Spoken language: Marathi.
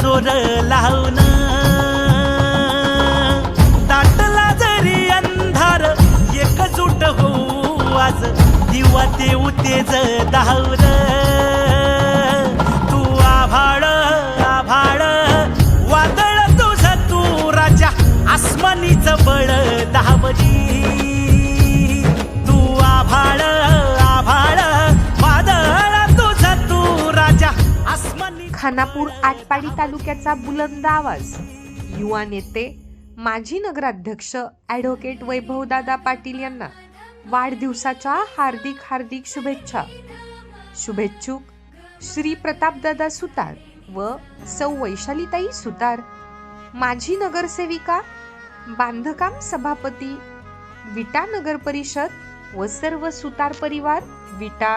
जोर लावून दाटला जरी अंधार एकजूट हो आज दिवा ते उतेज धावर तू आभाळ आभाळ वादळ तुझ तू राजा आसमानीच बळ दावली खानापूर आटपाडी तालुक्याचा बुलंद आवाज. युवा नेते माजी नगराध्यक्ष ॲडव्होकेट वैभवदादा पाटील यांना वाढदिवसाच्या हार्दिक हार्दिक शुभेच्छा. शुभेच्छुक श्री प्रतापदादा सुतार व सौ वैशालीताई सुतार माजी नगरसेविका बांधकाम सभापती विटा नगर परिषद व सर्व सुतार परिवार विटा.